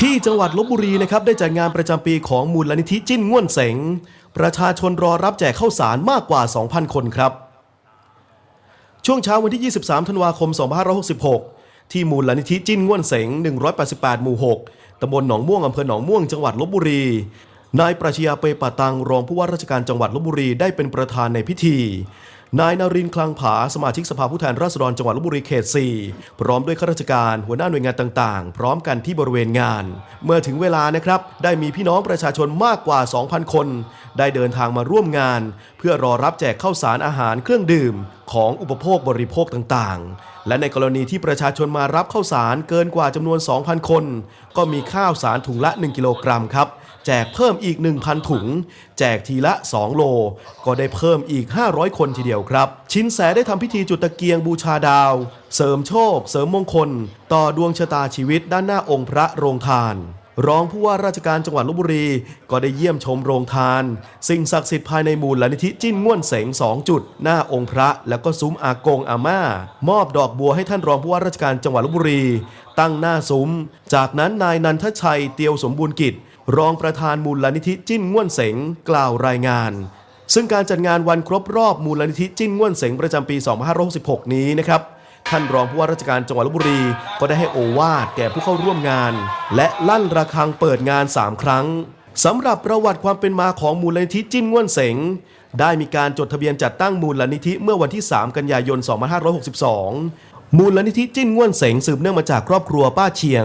ที่จังหวัดลบบุรีนะครับได้จัดงานประจำปีของมูลนิธิจิ้นง่วนเสง ประชาชนรอรับแจกข้าวสารมากกว่า 2,000 คนครับ ช่วงเช้าวันที่ 23 ธันวาคม 2566 ที่มูลนิธิจิ้นง่วนเสง 188 หมู่ 6 ตำบลหนองม่วงอำเภอหนองม่วงจังหวัดลบบุรี นายปรัชญาเปปะตังรองผู้ว่าราชการจังหวัดลบบุรีได้เป็นประธานในพิธี นายนารินทร์คลังผา สมาชิกสภาผู้แทนราษฎรจังหวัดลบบุรีเขต 4 พร้อมด้วยข้าราชการหัวหน้าหน่วยงานต่างๆ พร้อมกันที่บริเวณงาน เมื่อถึงเวลานะครับ ได้มีพี่น้องประชาชนมากกว่า 2,000 คน ได้เดินทางมาร่วมงาน เพื่อรอรับแจกข้าวสารอาหารเครื่องดื่ม ของอุปโภคบริโภคต่างๆ และในกรณีที่ประชาชนมารับข้าวสารเกินกว่าจำนวน 2,000 คน ก็มีข้าวสารถุงละ 1 กิโลกรัมครับ แจกเพิ่มอีก 1,000 ถุง แจกทีละ 2 โล ก็ได้เพิ่มอีก 500 คนทีเดียวครับ ชินแสได้ทำพิธีจุดตะเกียงบูชาดาว เสริมโชค เสริมมงคล ต่อดวงชะตาชีวิตด้านหน้าองค์พระโรงทานรองผู้ว่าราชการจังหวัดลบบุรี ก็ได้เยี่ยมชมโรงทาน สิ่งศักดิ์สิทธิ์ภายในมูลนิธิจิ้นง่วนเสงสองจุด หน้าองค์พระ แล้วก็ซุ้มอากงอาม่า มอบดอกบัวให้ท่านรองผู้ว่าราชการจังหวัดลบบุรี ตั้งหน้าซุ้ม จากนั้นนายนันทชัยเตียวสมบูรณ์กิจ รองประธานมูลนิธิจิ้นง่วนเสงกล่าวรายงาน ซึ่งการจัดงานวันครบรอบมูลนิธิจิ้นง่วนเสงประจำปี 2566 นี้นะครับท่านรองผู้ว่าราชการจังหวัดลบบุรี ก็ได้ให้โอวาทแก่ผู้เข้าร่วมงาน และลั่นระฆังเปิดงาน 3 ครั้งสำหรับประวัติความเป็นมาของมูลนิธิจิ้นง่วนเสง ได้มีการจดทะเบียนจัดตั้งมูลนิธิเมื่อวันที่ 3 กันยายน 2562 มูลนิธิจิ้นง่วนเสงสืบเนื่องมาจากครอบครัวป้าเชียง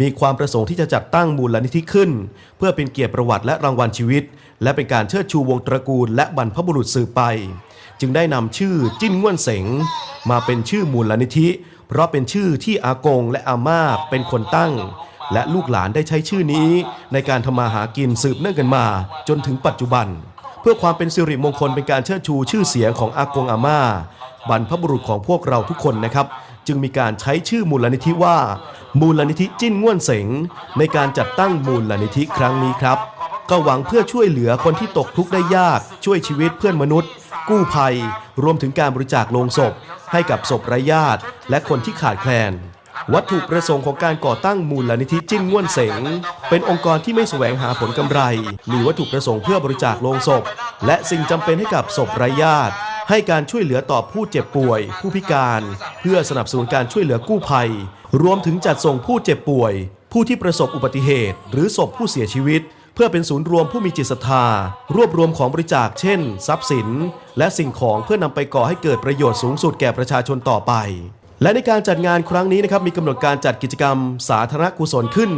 มีความประสงค์ที่จะจัดตั้งมูลนิธิขึ้น เพื่อเป็นเกียรติประวัติและรางวัลชีวิต และเป็นการเชิดชูวงตระกูลและบรรพบุรุษสืบไป จึงได้นำชื่อจิ้นง่วนเสง มาเป็นชื่อมูลนิธิ เพราะเป็นชื่อที่อากงและอาม่าเป็นคนตั้ง และลูกหลานได้ใช้ชื่อนี้ ในการทำมาหากินสืบเนื่องกันมา จนถึงปัจจุบัน เพื่อความเป็นสิริมงคลเป็นการเชิดชูชื่อเสียงของอากงอาม่าบรรพบุรุษของพวกเราทุกคนนะครับ จึงมีการใช้ชื่อมูลนิธิว่า มูลนิธิจิ้นง่วนเสงในการจัดตั้งมูลนิธิครั้งนี้ครับ ก็หวังเพื่อช่วยเหลือคนที่ตกทุกข์ได้ยาก ช่วยชีวิตเพื่อนมนุษย์ กู้ภัย รวมถึงการบริจาคโลงศพ ให้กับศพไร้ญาติ และคนที่ขาดแคลนวัตถุประสงค์ของการก่อตั้งมูลนิธิจิ้นง่วนเสง เป็นองค์กรที่ไม่แสวงหาผลกำไร มีวัตถุประสงค์เพื่อบริจาคโลงศพ และสิ่งจำเป็นให้กับศพไร้ญาติ ให้การช่วยเหลือต่อผู้เจ็บป่วย ผู้พิการ เพื่อสนับสนุนการช่วยเหลือกู้ภัย รวมถึงจัดส่งผู้เจ็บป่วย ผู้ที่ประสบอุบัติเหตุ หรือศพผู้เสียชีวิต เพื่อเป็นศูนย์รวมผู้มีจิตศรัทธา รวบรวมของบริจาคเช่น ทรัพย์สิน และสิ่งของเพื่อนำไปก่อให้เกิดประโยชน์สูงสุดแก่ประชาชนต่อไปและในการจัดงานครั้งนี้นะครับมีกำหนดการจัดกิจกรรม สาธารณกุศลขึ้น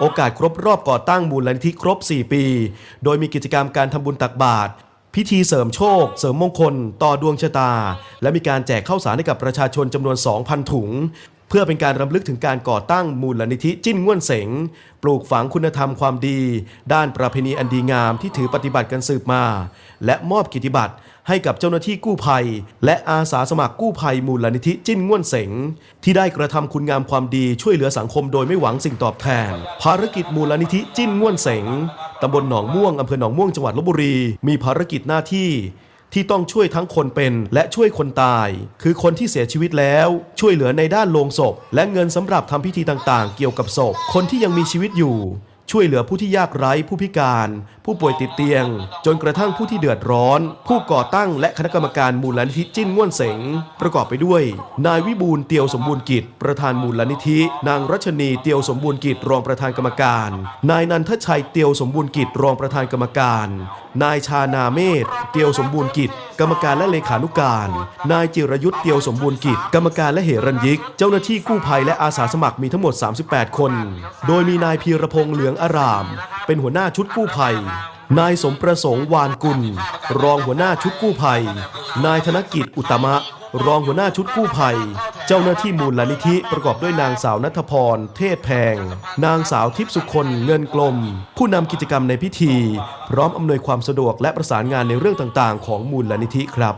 โอกาสครบรอบก่อตั้งมูลนิธิครบ 4 ปี โดยมีกิจกรรมการทำบุญตักบาตร พิธีเสริมโชค เสริมมงคล ต่อดวงชะตา และมีการแจกข้าวสารให้กับประชาชนจำนวน 2,000 ถุง เพื่อเป็นการรำลึกถึงการก่อตั้งมูลนิธิจิ้นง่วนเสง ปลูกฝังคุณธรรมความดี ด้านประเพณีอันดีงามที่ถือปฏิบัติกันสืบมา และมอบกิจบัตร ให้กับเจ้าหน้าที่กู้ภัย และอาสาสมัครกู้ภัยมูลนิธิจิ้นง่วนเสง ที่ได้กระทำคุณงามความดีช่วยเหลือสังคมโดยไม่หวังสิ่งตอบแทน ภารกิจมูลนิธิจิ้นง่วนเสงตำบลหนองม่วงอำเภอหนองม่วงจังหวัดลบบุรี มีภารกิจหน้าที่ที่ต้องช่วยทั้งคนเป็นและช่วยคนตาย คือคนที่เสียชีวิตแล้วช่วยเหลือในด้านโลงศพ และเงินสำหรับทำพิธีต่างๆ เกี่ยวกับศพ คนที่ยังมีชีวิตอยู่ ช่วยเหลือผู้ที่ยากไร้ผู้พิการ ผู้ป่วยติดเตียง จนกระทั่งผู้ที่เดือดร้อน ผู้ก่อตั้งและคณะกรรมการมูลนิธิจิ้นง่วนเสง ประกอบไปด้วย นายวิบูลเตียวสมบูรณ์กิจ ประธานมูลนิธิ นางรัชนีเตียวสมบูรณ์กิจรองประธานกรรมการ นายนันทชัยเตียวสมบูรณ์กิจรองประธานกรรมการ นายชานาเมธเตียวสมบูรณ์กิจ กรรมการและเลขานุการ นายจิรยุทธเตียวสมบูรณ์กิจ กรรมการและเหรัญยิก เจ้าหน้าที่กู้ภัยและอาสาสมัครมีทั้งหมด 38 คน โดยมีนายพีรพงษ์เหลืองอาราม เป็นหัวหน้าชุดกู้ภัย นายสมประสงค์วานกุล รองหัวหน้าชุดกู้ภัย นายธนกิจอุตตมะ รองหัวหน้าชุดกู้ภัย เจ้าหน้าที่มูลนิธิประกอบด้วยนางสาวนัทพร เทศแพง นางสาวทิพย์สุคนเงินกลม ผู้นำกิจกรรมในพิธี พร้อมอำนวยความสะดวกและประสานงานในเรื่องต่างๆ ของมูลนิธิครับ